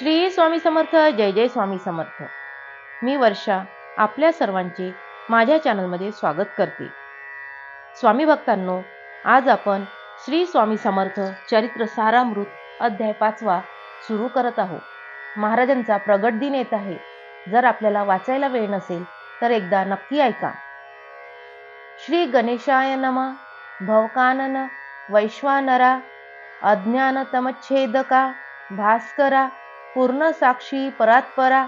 श्री स्वामी समर्थ जय जय स्वामी समर्थ. मी वर्षा आपल्या सर्वांचे माझ्या चॅनलमध्ये स्वागत करते. स्वामी भक्तांनो आज आपण श्री स्वामी समर्थ चरित्र सारामृत अध्याय पाचवा सुरू करत आहोत. महाराजांचा प्रगट दिन येत आहे. जर आपल्याला वाचायला वेळ नसेल तर एकदा नक्की ऐका. श्री गणेशाय नमा भवकानन वैश्वानरा अज्ञानतमच्छेदका भास्करा पूर्ण साक्षी परात्परा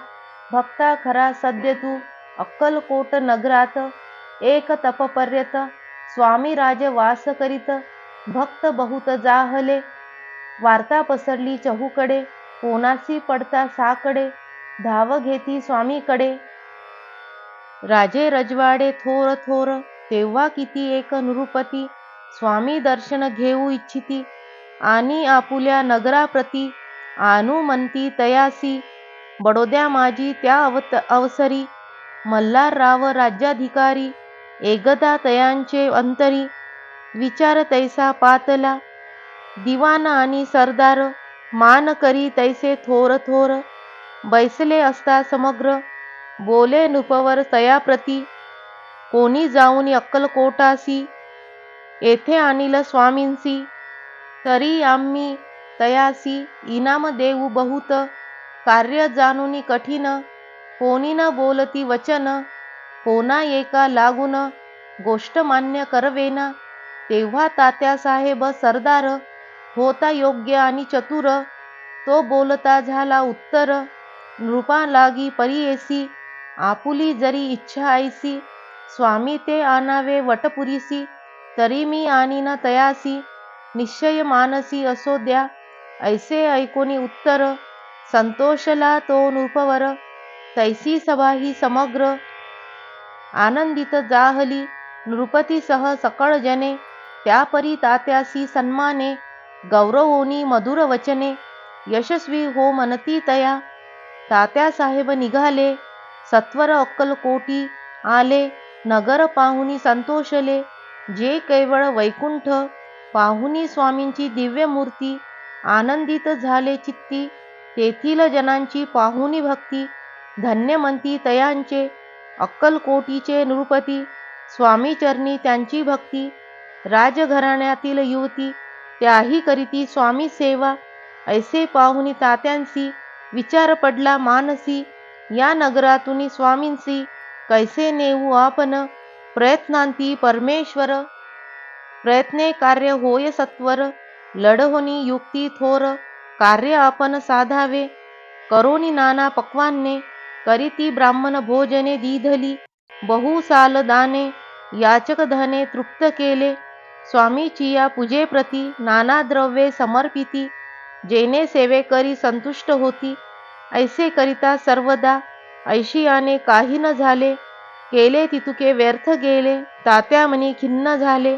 भक्ता खरा सद्य तू. अक्कलकोट नगरात. एक तपपर्यत स्वामी राज वास करीत. भक्त बहुत जाहले. वार्ता पसरली चहूकडे. कोणासी पडता साकडे. धाव घेती स्वामीकडे. राजे रजवाडे थोर थोर. तेव्हा किती एक नृपती स्वामी दर्शन घेऊ इच्छिती. आणि आपुल्या नगराप्रती. आणू म्हणती तयासी बडोद्या माझी त्या अवत अवसरी मल्हारराव राज्याधिकारी एकदा तयांचे अंतरी विचार तैसा पातला दिवान आणि सरदार मान करी तैसे थोर थोर बैसले असता समग्र बोले नृपवर तयाप्रती कोणी जाऊन अक्कलकोटासी येथे आणिल स्वामींसी तरी आम्ही तयासी इनाम देऊ बहुत. कार्य जाणून कठीण कोणी न बोलती वचन कोणा एका लागून गोष्ट मान्य करवेना. तेव्हा तात्या साहेब सरदार होता योग्य आणि चतुर तो बोलता झाला उत्तर नृपा लागी परियेसी आपुली जरी इच्छा ऐसी स्वामी ते आणावे वटपुरीसी तरी मी आणि न तयासी निश्चय मानसी असो द्या ऐसे ऐकोनी उत्तर संतोषला तो नृपवर तैसी सभा ही समग्र. आनंदित जाहली नृपतीसह सकळ जने त्यापरी तात्यासी सन्माने गौरवोनी मधुर वचने यशस्वी हो मनती तया. तात्यासाहेब निघाले सत्वर अक्कलकोटी आले नगर पाहुनी संतोषले जे केवळ वैकुंठ पाहुनी स्वामींची दिव्य मूर्ती आनंदित झाले चित्ती. तेथील जनांची पाहुनी भक्ती धन्यमंती तयांचे अक्कलकोटीचे नृपती स्वामीचरणी त्यांची भक्ती राजघराण्यातील युवती त्याही करीती स्वामी सेवा ऐसे पाहुनी तात्यांसी विचार पडला मानसी या नगरातून स्वामींसी कैसे नेऊ आपण प्रयत्नांती परमेश्वर प्रयत्ने कार्य होय सत्वर लढवणी युक्ती थोर कार्य आपण साधावे. करोनी नाना पक्वान्ने करीती ब्राह्मण भोजने दीधली. बहुसाल दाने याचक धने तृप्त केले. स्वामीची या पूजेप्रती नाना द्रव्ये समर्पिती. जेने सेवे करी संतुष्ट होती. ऐसे करिता सर्वदा ऐशियाने काही न झाले. केले तितुके व्यर्थ गेले. तात्यामनी खिन्न झाले.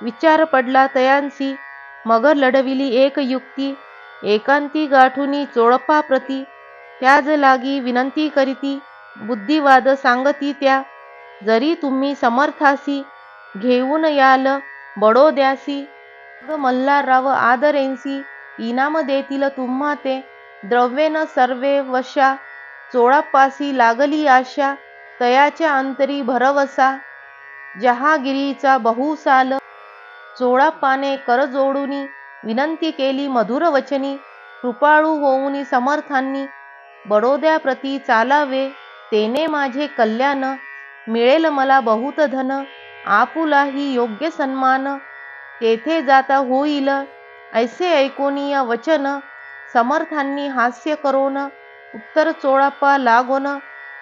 विचार पडला तयांसी. मगर लढविली एक युक्ती एकांती गाठुनी चोळपा प्रती त्याज लागी विनंती करीती बुद्धिवाद सांगती त्या जरी तुम्ही समर्थासी घेऊन याल बडोद्यासी मग मल्हारराव आदरेंसी इनाम देतील तुम्हा ते द्रव्येन सर्वे वशा चोळापासी लागली आशा तयाच्या अंतरी भरवसा जहागिरीचा बहुसाल चोळापाने कर जोडूनी विनंती केली मधुर वचनी कृपाळू होऊनी समर्थांनी बडोद्याप्रती चालावे तेने माझे कल्याण मिळेल मला बहुत धन आपुलाही योग्य सन्मान तेथे जाता होईल ऐसे ऐकोनी या वचन समर्थांनी हास्य करोन उत्तर चोळाप्पा लागोन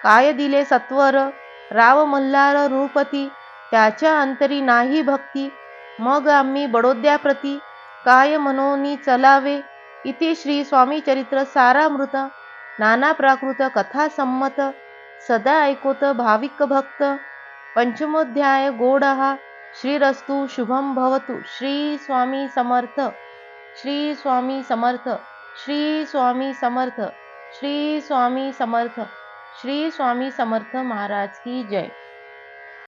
काय दिले सत्वर राव मल्हार नृपती त्याच्या अंतरी नाही भक्ती मग आम्ही बडोद्याप्रती काय मनोनी चलावे. इति श्री स्वामी चरित्र सारामृत नाना प्राकृत कथा संमत सदा ऐकोत भाविक भक्त. पंचमोध्याय गोडहा श्रीरस्तु शुभम भवतु. श्री स्वामी समर्थ श्री स्वामी समर्थ श्री स्वामी समर्थ श्री स्वामी समर्थ श्री स्वामी समर्थ महाराज की जय.